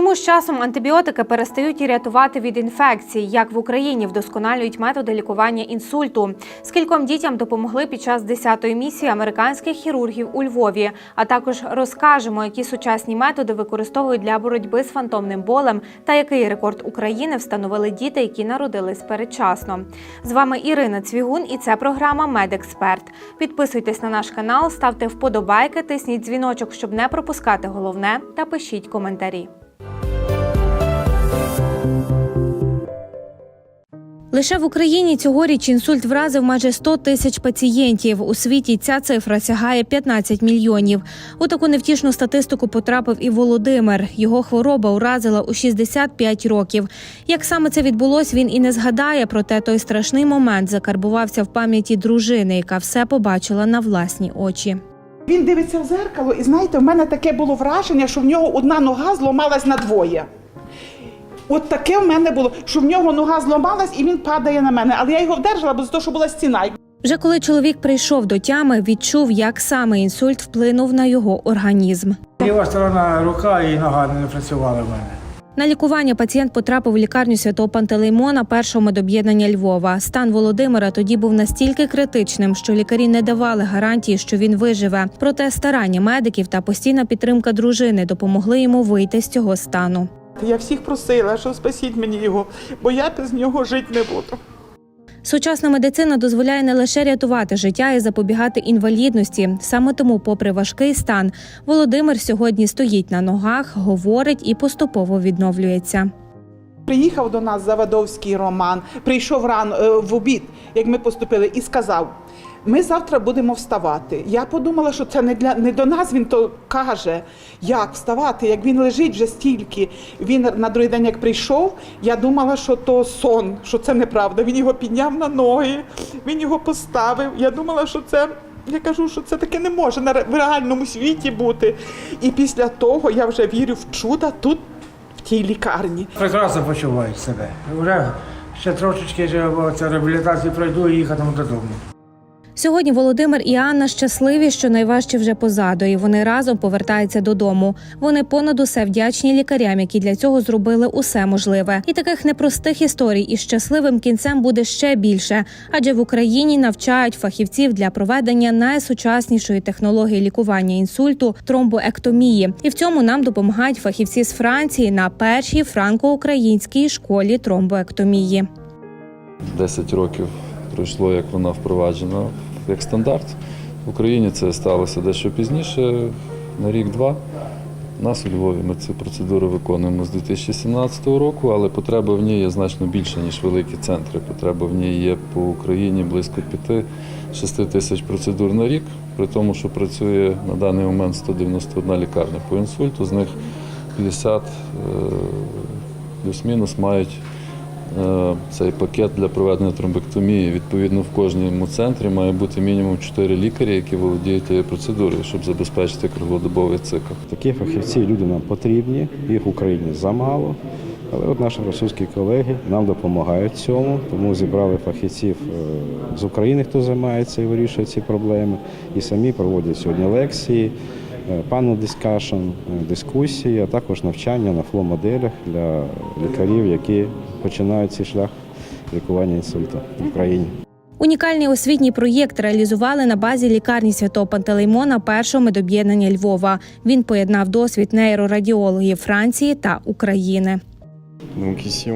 Чому з часом антибіотики перестають рятувати від інфекцій? Як в Україні вдосконалюють методи лікування інсульту? Скільком дітям допомогли під час 10-ї місії американських хірургів у Львові? А також розкажемо, які сучасні методи використовують для боротьби з фантомним болем та який рекорд України встановили діти, які народились передчасно. З вами Ірина Цвігун, і це програма Медексперт. Підписуйтесь на наш канал, ставте вподобайки, тисніть дзвіночок, щоб не пропускати головне, та пишіть коментарі. Лише в Україні цьогоріч інсульт вразив майже 100 тисяч пацієнтів. У світі ця цифра сягає 15 мільйонів. У таку невтішну статистику потрапив і Володимир. Його хвороба уразила у 65 років. Як саме це відбулось, він і не згадає. Проте той страшний момент закарбувався в пам'яті дружини, яка все побачила на власні очі. Він дивиться в зеркало, і знаєте, в мене таке було враження, що в нього одна нога зломалась на двоє. От таке в мене було, що в нього нога зламалась і він падає на мене. Але я його вдержала, бо з того, що була стіна. Вже коли чоловік прийшов до тями, відчув, як саме інсульт вплинув на його організм. Ліва сторона рука і нога не працювали в мене. На лікування пацієнт потрапив у лікарню святого Пантелеймона першого медоб'єднання Львова. Стан Володимира тоді був настільки критичним, що лікарі не давали гарантії, що він виживе. Проте старання медиків та постійна підтримка дружини допомогли йому вийти з цього стану. Я всіх просила, що спасіть мені його, бо я без нього жити не буду. Сучасна медицина дозволяє не лише рятувати життя і запобігати інвалідності. Саме тому, попри важкий стан, Володимир сьогодні стоїть на ногах, говорить і поступово відновлюється. Приїхав до нас Завадовський Роман, прийшов рано е, в обід, як ми поступили, і сказав: ми завтра будемо вставати. Я подумала, що це не для не до нас. Він то каже, як вставати, як він лежить вже стільки. Він на другий день, як прийшов, я думала, що то сон, що це неправда. Він його підняв на ноги, він його поставив. Я думала, що це. Я кажу, що це таке не може на реальному світі бути. І після того я вже вірю в чудо тут, в тій лікарні. Прекрасно почувають себе. Вже ще трошечки реабілітацію пройду і їхатиму додому. Сьогодні Володимир і Анна щасливі, що найважче вже позаду, і вони разом повертаються додому. Вони понад усе вдячні лікарям, які для цього зробили усе можливе. І таких непростих історій із щасливим кінцем буде ще більше, адже в Україні навчають фахівців для проведення найсучаснішої технології лікування інсульту тромбоектомії. І в цьому нам допомагають фахівці з Франції на першій франко-українській школі тромбоектомії. 10 років пройшло, як вона впроваджена як стандарт. В Україні це сталося дещо пізніше, на рік-два. Нас у Львові ми цю процедуру виконуємо з 2017 року, але потреба в ній є значно більша, ніж великі центри. Потреба в ній є по Україні близько 5-6 тисяч процедур на рік, при тому, що працює на даний момент 191 лікарня по інсульту, з них 50 е, плюс-мінус мають цей пакет для проведення тромбектомії. Відповідно, в кожному центрі має бути мінімум 4 лікарі, які володіють тією процедурою, щоб забезпечити круглодобовий цикл. Такі фахівці люди нам потрібні, їх в Україні замало. Але от наші російські колеги нам допомагають цьому, тому зібрали фахівців е, з України, хто займається і вирішує ці проблеми, і самі проводять сьогодні лекції, панел дискашн, дискусії, а також навчання на фло-моделях для лікарів, які починають цей шлях лікування інсульту в Україні. Унікальний освітній проєкт реалізували на базі лікарні святого Пантелеймона першого медоб'єднання Львова. Він поєднав досвід нейрорадіологів Франції та України.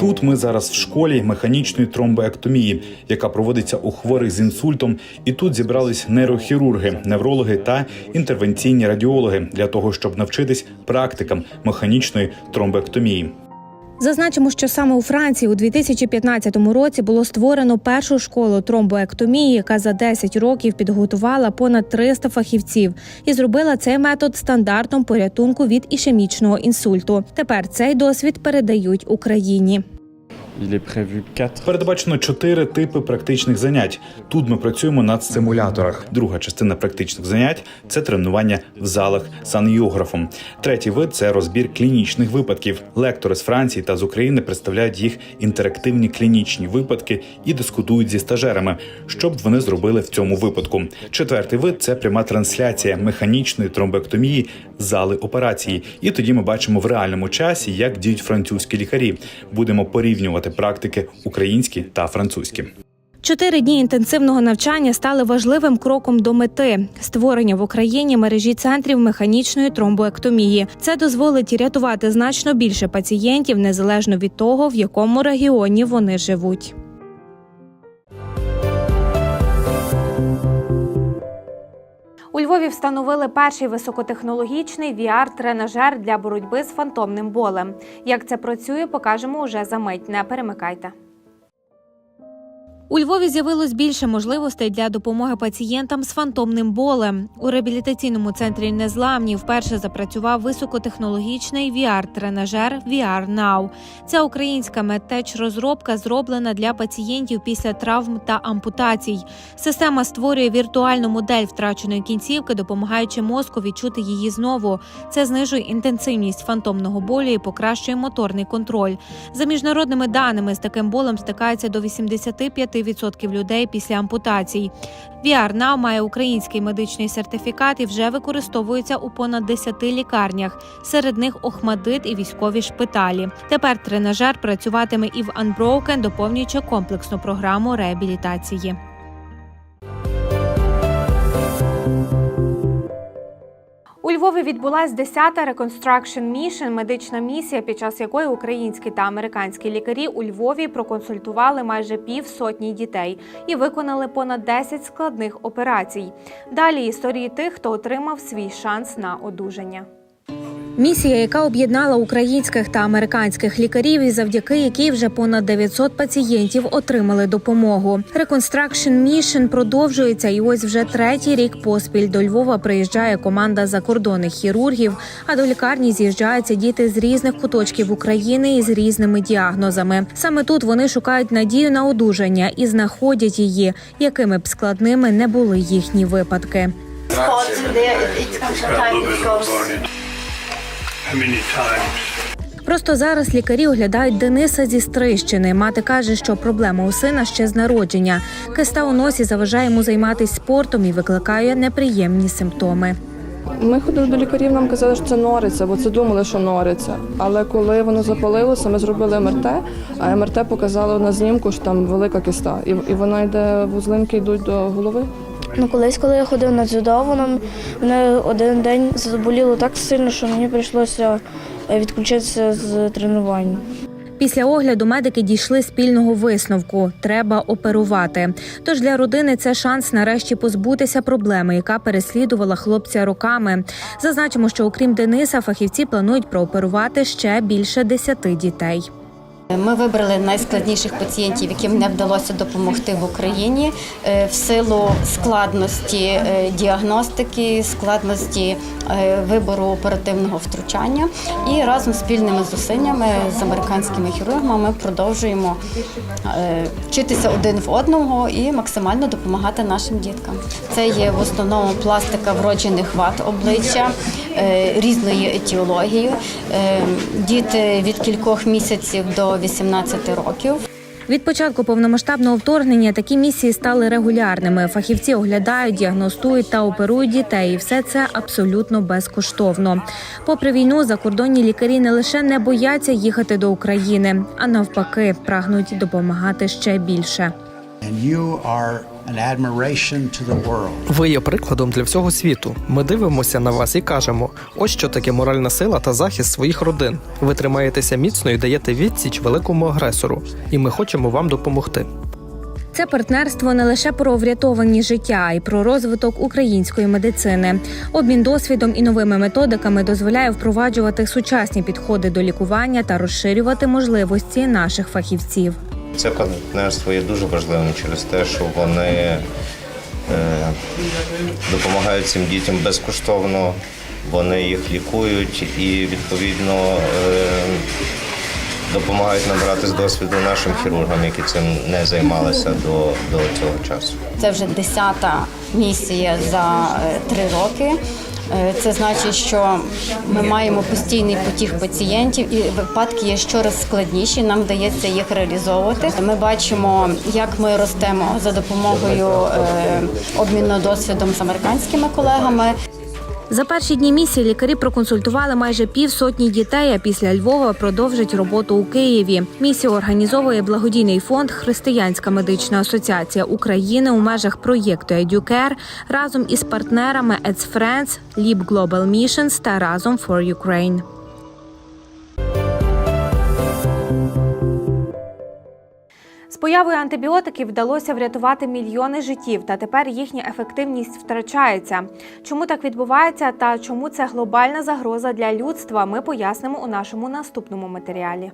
Тут ми зараз в школі механічної тромбоектомії, яка проводиться у хворих з інсультом. І тут зібрались нейрохірурги, неврологи та інтервенційні радіологи для того, щоб навчитись практикам механічної тромбоектомії. Зазначимо, що саме у Франції у 2015 році було створено першу школу тромбоектомії, яка за 10 років підготувала понад 300 фахівців і зробила цей метод стандартом порятунку від ішемічного інсульту. Тепер цей досвід передають Україні. Передбачено чотири типи практичних занять. Тут ми працюємо на симуляторах. Друга частина практичних занять це тренування в залах з ангіографом. Третій вид це розбір клінічних випадків. Лектори з Франції та з України представляють їх інтерактивні клінічні випадки і дискутують зі стажерами, що б вони зробили в цьому випадку. Четвертий вид це пряма трансляція механічної тромбектомії зали операції. І тоді ми бачимо в реальному часі, як діють французькі лікарі. Будемо порівнювати практики українські та французькі. Чотири дні інтенсивного навчання стали важливим кроком до мети створення в Україні мережі центрів механічної тромбоектомії. Це дозволить рятувати значно більше пацієнтів незалежно від того, в якому регіоні вони живуть. У Львові встановили перший високотехнологічний VR-тренажер для боротьби з фантомним болем. Як це працює, покажемо уже за мить. Не перемикайте. У Львові з'явилось більше можливостей для допомоги пацієнтам з фантомним болем. У реабілітаційному центрі незламні вперше запрацював високотехнологічний VR-тренажер VR Now. Ця українська медтеч розробка зроблена для пацієнтів після травм та ампутацій. Система створює віртуальну модель втраченої кінцівки, допомагаючи мозку відчути її знову. Це знижує інтенсивність фантомного болю і покращує моторний контроль. За міжнародними даними, з таким болем стикається до 85% людей після ампутацій. VRNow має український медичний сертифікат і вже використовується у понад 10 лікарнях. Серед них Охмадит і військові шпиталі. Тепер тренажер працюватиме і в Unbroken, доповнюючи комплексну програму реабілітації. Львові відбулась 10-та Reconstruction Mission – медична місія, під час якої українські та американські лікарі у Львові проконсультували майже пів сотні дітей і виконали понад 10 складних операцій. Далі історії тих, хто отримав свій шанс на одужання. Місія, яка об'єднала українських та американських лікарів, і завдяки якій вже понад 900 пацієнтів отримали допомогу. Reconstruction Mission продовжується, і ось вже третій рік поспіль до Львова приїжджає команда закордонних хірургів. А до лікарні з'їжджаються діти з різних куточків України із різними діагнозами. Саме тут вони шукають надію на одужання і знаходять її, якими б складними не були їхні випадки. Просто зараз лікарі оглядають Дениса зі Стрищини. Мати каже, що проблема у сина ще з народження. Киста у носі заважає йому займатися спортом і викликає неприємні симптоми. Ми ходили до лікарів, нам казали, що це нориця, бо це думали, що нориця. Але коли воно запалилося, ми зробили МРТ, а МРТ показало на знімку, що там велика киста, і, і вона йде, вузлинки йдуть до голови. Ну, колись, коли я ходив на дзюдо, воно мене один день заболіло так сильно, що мені прийшлося е, відключитися з тренувань. Після огляду медики дійшли спільного висновку: треба оперувати. Тож для родини це шанс нарешті позбутися проблеми, яка переслідувала хлопця роками. Зазначимо, що окрім Дениса, фахівці планують прооперувати ще більше десяти дітей. Ми вибрали найскладніших пацієнтів, яким не вдалося допомогти в Україні е, в силу складності е, діагностики, складності е, вибору оперативного втручання. І разом з спільними зусиллями з американськими хірургами ми продовжуємо вчитися один в одного і максимально допомагати нашим діткам. Це є в основному пластика вроджених вад обличчя різної етіології. Діти від кількох місяців до 18 років. Від початку повномасштабного вторгнення такі місії стали регулярними. Фахівці оглядають, діагностують та оперують дітей. І все це абсолютно безкоштовно. Попри війну, закордонні лікарі не лише не бояться їхати до України, а навпаки, прагнуть допомагати ще більше. And you are an admiration to the world. Ви є прикладом для всього світу. Ми дивимося на вас і кажемо: ось що таке моральна сила та захист своїх родин. Ви тримаєтеся міцно і даєте відсіч великому агресору, і ми хочемо вам допомогти. Це партнерство не лише про врятовані життя, а й про розвиток української медицини. Обмін досвідом і новими методиками дозволяє впроваджувати сучасні підходи до лікування та розширювати можливості наших фахівців. Це партнерство є дуже важливим через те, що вони е, допомагають цим дітям безкоштовно, вони їх лікують і відповідно е, допомагають набиратись досвіду нашим хірургам, які цим не займалися до, до цього часу. Це вже десята місія за е, три роки. Е, Це значить, що ми маємо постійний потік пацієнтів, і випадки є щораз складніші. Нам вдається їх реалізовувати. Ми бачимо, як ми ростемо за допомогою е, обміну досвідом з американськими колегами. За перші дні місії лікарі проконсультували майже півсотні дітей. А після Львова продовжать роботу у Києві. Місію організовує благодійний фонд Християнська медична асоціація України у межах проєкту EduCare разом із партнерами Eds Friends, «Leap Global Missions та разом for Ukraine. Появою антибіотиків вдалося врятувати мільйони життів, та тепер їхня ефективність втрачається. Чому так відбувається та чому це глобальна загроза для людства? Ми пояснимо у нашому наступному матеріалі.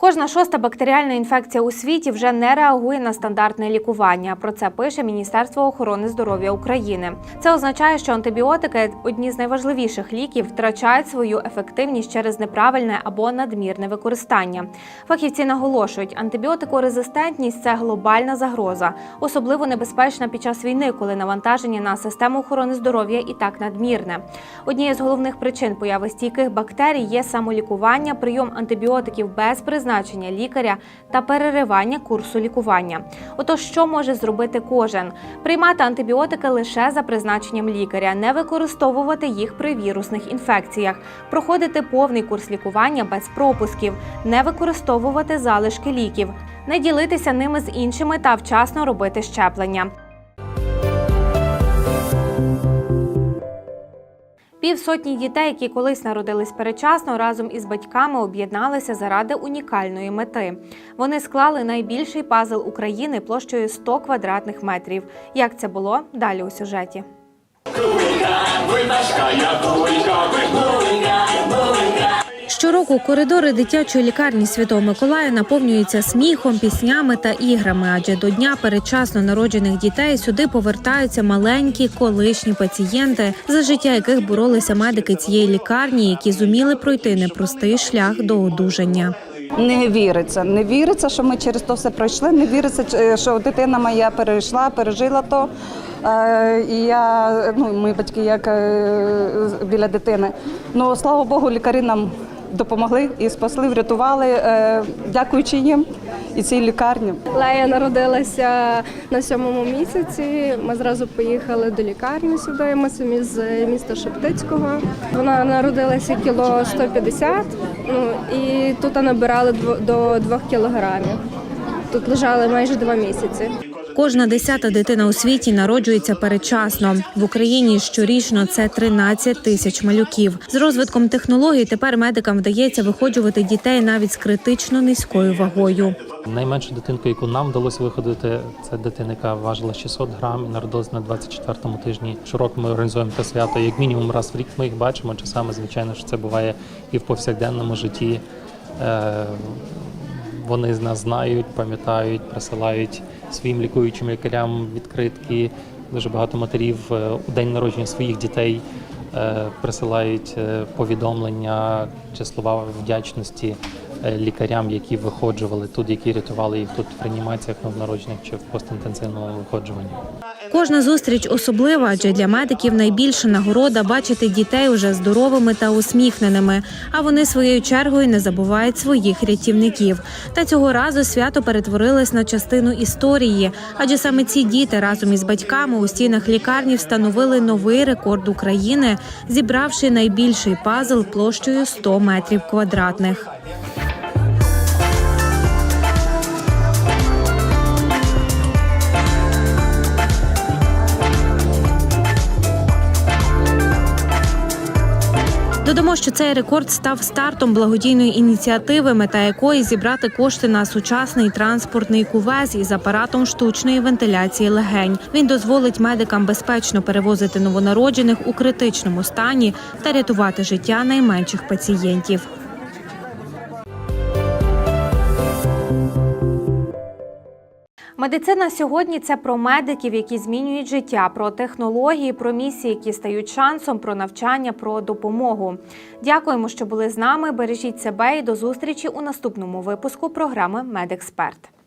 Кожна шоста бактеріальна інфекція у світі вже не реагує на стандартне лікування. Про це пише Міністерство охорони здоров'я України. Це означає, що антибіотики, одні з найважливіших ліків, втрачають свою ефективність через неправильне або надмірне використання. Фахівці наголошують, антибіотикорезистентність це глобальна загроза, особливо небезпечна під час війни, коли навантаження на систему охорони здоров'я і так надмірне. Однією з головних причин появи стійких бактерій є самолікування, прийом антибіотиків без призначення лікаря та переривання курсу лікування. Отож, що може зробити кожен? Приймати антибіотики лише за призначенням лікаря, не використовувати їх при вірусних інфекціях, проходити повний курс лікування без пропусків, не використовувати залишки ліків, не ділитися ними з іншими та вчасно робити щеплення. Півсотні дітей, які колись народились перечасно, разом із батьками об'єдналися заради унікальної мети. Вони склали найбільший пазл України площею 100 квадратних метрів. Як це було далі у сюжеті? Щороку коридори дитячої лікарні Святого Миколая наповнюються сміхом, піснями та іграми. Адже до дня передчасно народжених дітей сюди повертаються маленькі колишні пацієнти, за життя яких боролися медики цієї лікарні, які зуміли пройти непростий шлях до одужання. Не віриться, не віриться, що ми через то все пройшли. Не віриться, що дитина моя перейшла, пережила то. Е, І я, ну, мої батьки як е, біля дитини. Ну, слава Богу, лікарі нам допомогли і спасли, врятували, е, дякуючи їм і цій лікарні. Лея народилася на сьомому місяці. Ми зразу поїхали до лікарні сюди. Ми самі з міста Шептицького. Вона народилася кіло 150, ну і тут набирали до 2 кілограмів. Тут лежали майже два місяці. Кожна десята дитина у світі народжується передчасно. В Україні щорічно це 13 тисяч малюків. З розвитком технологій тепер медикам вдається виходжувати дітей навіть з критично низькою вагою. Найменшу дитинку, яку нам вдалося виходити, це дитина, яка важила 600 грам і народилась на 24-му тижні. Щороку ми організуємо це свято. Як мінімум раз в рік ми їх бачимо. Часами, звичайно, що це буває і в повсякденному житті. Вони з нас знають, пам'ятають, присилають своїм лікуючим лікарям відкритки. Дуже багато матерів е, у день народження своїх дітей е, присилають е, повідомлення чи слова вдячності лікарям, які виходжували тут, які рятували їх тут в реанімаціях новонароджених чи в постінтенсивному виходжуванні. Кожна зустріч особлива, адже для медиків найбільша нагорода бачити дітей уже здоровими та усміхненими. А вони своєю чергою не забувають своїх рятівників. Та цього разу свято перетворилось на частину історії, адже саме ці діти разом із батьками у стінах лікарні встановили новий рекорд України, зібравши найбільший пазл площею 100 метрів квадратних. Додамо, що цей рекорд став стартом благодійної ініціативи, мета якої зібрати кошти на сучасний транспортний кувез із апаратом штучної вентиляції легень. Він дозволить медикам безпечно перевозити новонароджених у критичному стані та рятувати життя найменших пацієнтів. Медицина сьогодні це про медиків, які змінюють життя, про технології, про місії, які стають шансом, про навчання, про допомогу. Дякуємо, що були з нами. Бережіть себе і до зустрічі у наступному випуску програми Медексперт.